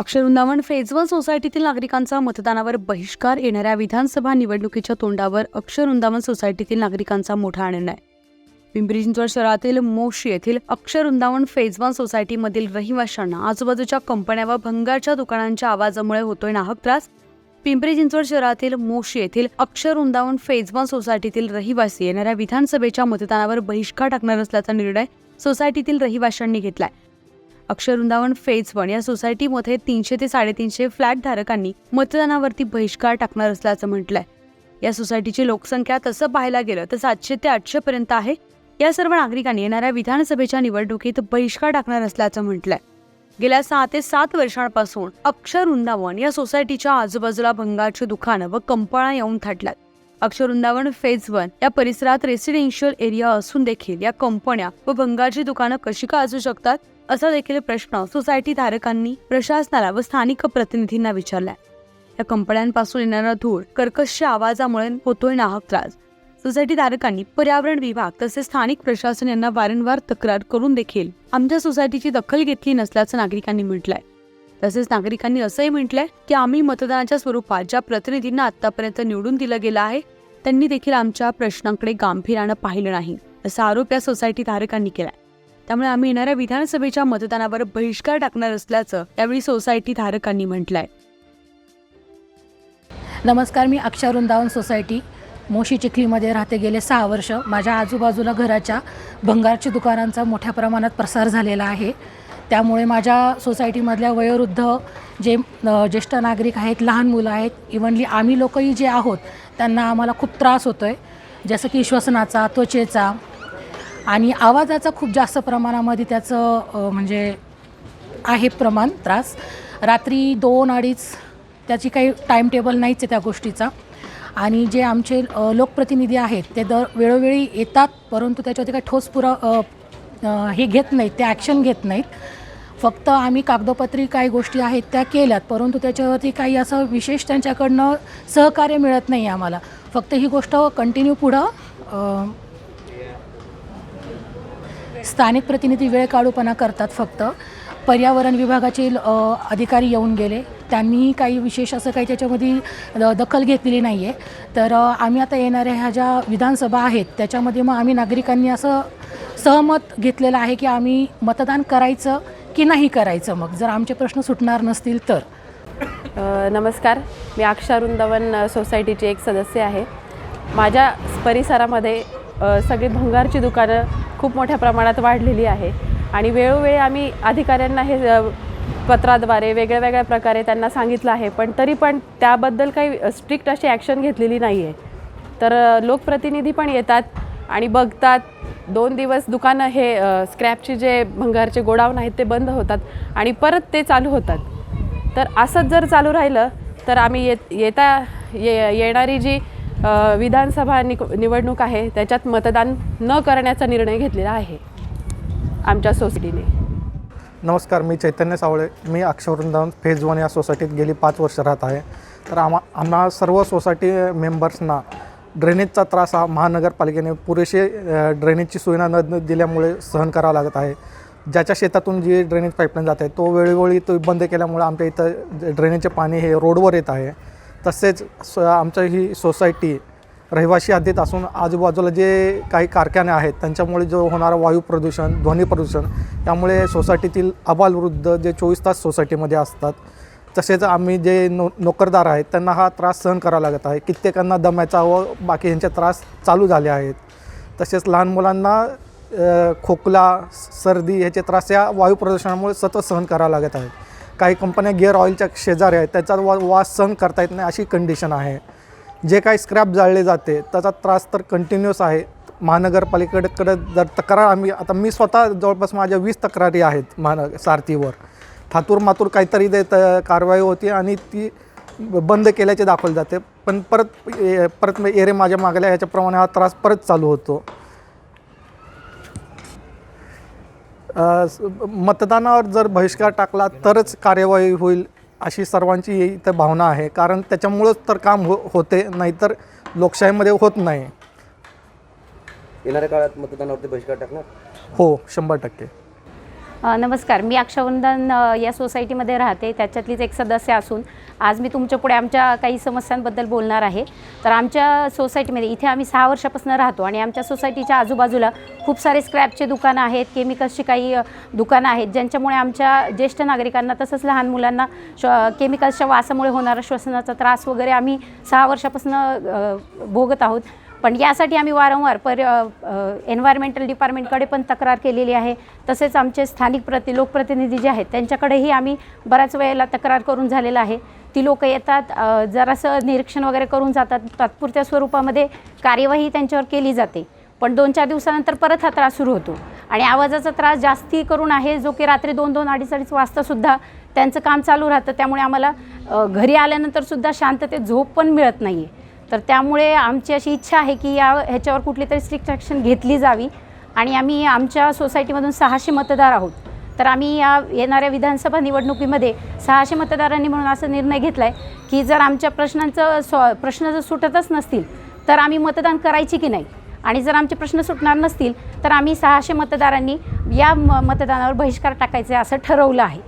अक्षरवृंदावन फेजवन सोसायटीतील नागरिकांचा मतदानावर बहिष्कार येणाऱ्या विधानसभा निवडणुकीच्या तोंडावर अक्षरवृंदावन सोसायटीतील नागरिकांचा मोठा निर्णय पिंपरी चिंचवड शहरातील मोशी येथील अक्षरवृंदावन फेजवान सोसायटीमधील रहिवाशांना आजूबाजूच्या कंपन्या व भंगारच्या दुकानांच्या आवाजामुळे होतोय नाहक त्रास पिंपरी चिंचवड शहरातील मोशी येथील अक्षरवृंदावन फेजवान सोसायटीतील रहिवासी येणाऱ्या विधानसभेच्या मतदानावर बहिष्कार टाकणार असल्याचा निर्णय सोसायटीतील रहिवाशांनी घेतलाय. अक्षरवृंदावन फेज वन या सोसायटीमध्ये तीनशे ते साडेतीनशे फ्लॅट धारकांनी मतदानावरती बहिष्कार टाकणार असल्याचं म्हटलंय. या सोसायटीची लोकसंख्या तसं पाहायला गेलं तर सातशे ते आठशे पर्यंत आहे. या सर्व नागरिकांनी येणाऱ्या विधानसभेच्या निवडणुकीत बहिष्कार टाकणार असल्याचं म्हटलंय. गेल्या सहा ते सात वर्षांपासून अक्षर वृंदावन या सोसायटीच्या आजूबाजूला भंगाची दुकानं व कंपाळा येऊन थाटल्यात. अक्षरवृंदावन फेज वन या परिसरात रेसिडेन्शियल एरिया असून देखील या कंपन्या व भंगारची दुकानं कशी का असू शकतात असा देखील प्रश्न सोसायटी धारकांनी प्रशासनाला व स्थानिक प्रतिनिधींना विचारलाय. या कंपन्यांपासून येणारा धूळ कर्कश आवाजामुळे होतोय नाहक त्रास. सोसायटी धारकांनी पर्यावरण विभाग तसेच स्थानिक प्रशासन यांना वारंवार तक्रार करून देखील आमच्या सोसायटीची दखल घेतली नसल्याचं नागरिकांनी म्हटलंय. तसेच नागरिकांनी असंही म्हटलंय की आम्ही मतदानाच्या स्वरूपात ज्या प्रतिनिधींना आतापर्यंत निवडून दिलं गेलं आहे त्यांनी देखील आमच्या प्रश्नांकडे गांभीर्यानं पाहिलं नाही असा आरोप या सोसायटी धारकांनी केलाय. त्यामुळे आम्ही येणाऱ्या विधानसभेच्या मतदानावर बहिष्कार टाकणार असल्याचं यावेळी सोसायटी धारकांनी म्हटलंय. नमस्कार मी अक्षर वृंदावन सोसायटी मोशी चिखलीमध्ये राहते गेले सहा वर्ष. माझ्या आजूबाजूला घराच्या भंगारच्या दुकानांचा मोठ्या प्रमाणात प्रसार झालेला आहे. त्यामुळे माझ्या सोसायटीमधल्या वयोवृद्ध जे ज्येष्ठ नागरिक आहेत लहान मुलं आहेत इव्हनली आम्ही लोकही जे आहोत त्यांना आम्हाला खूप त्रास होतो आहे जसं की श्वसनाचा त्वचेचा आणि आवाजाचा खूप जास्त प्रमाणामध्ये त्याचं म्हणजे आहे प्रमाण त्रास. रात्री दोन अडीच त्याची काही टाईमटेबल नाहीच आहे त्या गोष्टीचा. आणि जे आमचे लोकप्रतिनिधी आहेत ते दर वेळोवेळी येतात परंतु त्याच्यावरती काही ठोस पुरा हे घेत नाहीत ते ॲक्शन घेत नाहीत. फक्त आम्ही कागदोपत्री काही गोष्टी आहेत त्या केल्यात परंतु त्याच्यावरती काही असं विशेष त्यांच्याकडनं सहकार्य मिळत नाही आम्हाला. फक्त ही गोष्ट कंटिन्यू पुढं स्थानिक प्रतिनिधी वेळ काढूपणा करतात फक्त. पर्यावरण विभागाचे अधिकारी येऊन गेले. त्यांनीही काही विशेष असं काही त्याच्यामध्ये द- दखल घेतलेली नाही आहे तर आम्ही आता येणाऱ्या ह्या ज्या विधानसभा आहेत त्याच्यामध्ये मग आम्ही नागरिकांनी असं सहमत घेतलेलं आहे की आम्ही मतदान करायचं. की नाही करायचं मग. जर आमचे प्रश्न सुटणार नसतील तर. नमस्कार. मी अक्षा वृंदावन सोसायटीची एक सदस्य आहे. माझ्या परिसरामध्ये सगळी भंगारची दुकानं खूप मोठ्या प्रमाणात वाढलेली आहे. आणि वेळोवेळी आम्ही अधिकाऱ्यांना हे पत्राद्वारे वेगळ्या वेगळ्या प्रकारे त्यांना सांगितलं आहे. पण तरी पण त्याबद्दल काही स्ट्रिक्ट अशी ॲक्शन घेतलेली नाही आहे तर लोकप्रतिनिधी पण येतात आणि बघतात. दोन दिवस दुकानं हे स्क्रॅपचे जे भंगारचे गोडाऊन आहेत ते बंद होतात आणि परत ते चालू होतात. तर असंच जर चालू राहिलं तर आम्ही येत येता ये येणारी जी विधानसभा निक निवडणूक आहे त्याच्यात मतदान न करण्याचा निर्णय घेतलेला आहे आमच्या सोसायटीने. नमस्कार मी चैतन्य सावळे. मी अक्षरवृंदावन फेज वन या सोसायटीत गेली पाच वर्ष राहत आहे. तर आम्हा आम्हा सर्व सोसायटी मेंबर्सना ड्रेनेजचा त्रास हा महानगरपालिकेने पुरेसे ड्रेनेजची सुविधा न दिल्यामुळे सहन करावा लागत आहे. ज्याच्या शेतातून जी ड्रेनेज पाईपलाईन जात आहे तो वेळोवेळी तो बंद केल्यामुळे आमच्या इथं ड्रेनेजचे पाणी हे रोडवर येत आहे. तसेच स आमच्या ही सोसायटी रहिवासी हद्दीत असून आजूबाजूला जे काही कारखाने आहेत त्यांच्यामुळे जो होणारा वायू प्रदूषण ध्वनी प्रदूषण त्यामुळे सोसायटीतील अबालवृद्ध जे चोवीस तास सोसायटीमध्ये असतात तसेच आम्ही जे नो नोकरदार आहेत त्यांना हा त्रास सहन करावा लागत आहे. कित्येकांना दम्याचा व बाकी यांचे त्रास चालू झाले आहेत. तसेच लहान मुलांना खोकला सर्दी ह्याचे त्रास या वायू प्रदूषणामुळे सतत सहन करावं लागत आहे. काही कंपन्या गिअर ऑइलच्या शेजारी आहेत त्याचा वा वास सहन करता येत नाही अशी कंडिशन आहे. जे काही स्क्रॅप जाळले जाते त्याचा त्रास तर कंटिन्युअस आहे. महानगरपालिकेकडे जर तक्रार आम्ही आता मी स्वतः जवळपास माझ्या वीस तक्रारी आहेत महानगर सारथीवर. थातूर मातूर काहीतरी ते त- कारवाई होती आणि ती बंद केल्याचे दाखवले जाते. पण परत ए- परत एरे माझ्या मागल्या ह्याच्याप्रमाणे हा त्रास परत चालू होतो. मतदानावर जर बहिष्कार टाकला तरच कार्यवाही होईल अशी सर्वांची इथं भावना आहे. कारण त्याच्यामुळंच तर काम हो होते नाहीतर लोकशाहीमध्ये होत नाही. येणाऱ्या काळात मतदानावरती बहिष्कार टाकणार? हो शंभर टक्के. नमस्कार. मी अक्षवंदन या सोसायटीमध्ये राहते. त्याच्यातलीच एक सदस्य असून आज मी तुमच्यापुढे आमच्या काही समस्यांबद्दल बोलणार आहे. तर आमच्या सोसायटीमध्ये इथे आम्ही सहा वर्षापासून राहतो आणि आमच्या सोसायटीच्या आजूबाजूला खूप सारे स्क्रॅपचे दुकानं आहेत केमिकल्सची काही दुकानं आहेत ज्यांच्यामुळे आमच्या ज्येष्ठ नागरिकांना तसंच लहान मुलांना श्व केमिकल्सच्या वासामुळे होणारा श्वसनाचा त्रास वगैरे आम्ही सहा वर्षापासून भोगत आहोत. पण यासाठी आम्ही वारंवार पर एन्व्हायरमेंटल डिपार्टमेंटकडे पण तक्रार केलेली आहे. तसेच आमचे स्थानिक प्रति लोकप्रतिनिधी जे आहेत त्यांच्याकडेही आम्ही बऱ्याच वेळेला तक्रार करून झालेलं आहे. ती लोकं येतात जरासं निरीक्षण वगैरे करून जातात. तात्पुरत्या स्वरूपामध्ये कार्यवाही त्यांच्यावर केली जाते. पण दोन चार दिवसानंतर परत हा त्रास सुरू होतो. आणि आवाजाचा त्रास जास्ती करून आहे जो की रात्री दोन दोन अडीच अडीच वाजतासुद्धा त्यांचं काम चालू राहतं. त्यामुळे आम्हाला घरी आल्यानंतरसुद्धा शांततेत झोप पण मिळत नाही आहे तर त्यामुळे आमची अशी इच्छा आहे की या ह्याच्यावर कुठली तरी स्ट्रिक्ट ॲक्शन घेतली जावी. आणि आम्ही आमच्या सोसायटीमधून सहाशे मतदार आहोत. तर आम्ही या येणाऱ्या विधानसभा निवडणुकीमध्ये सहाशे मतदारांनी म्हणून असा निर्णय घेतला आहे की जर आमच्या प्रश्नांचं सॉ प्रश्न जर सुटतच नसतील तर आम्ही मतदान करायची की नाही? आणि जर आमचे प्रश्न सुटणार नसतील तर आम्ही सहाशे मतदारांनी या म मतदानावर बहिष्कार टाकायचे असं ठरवलं आहे.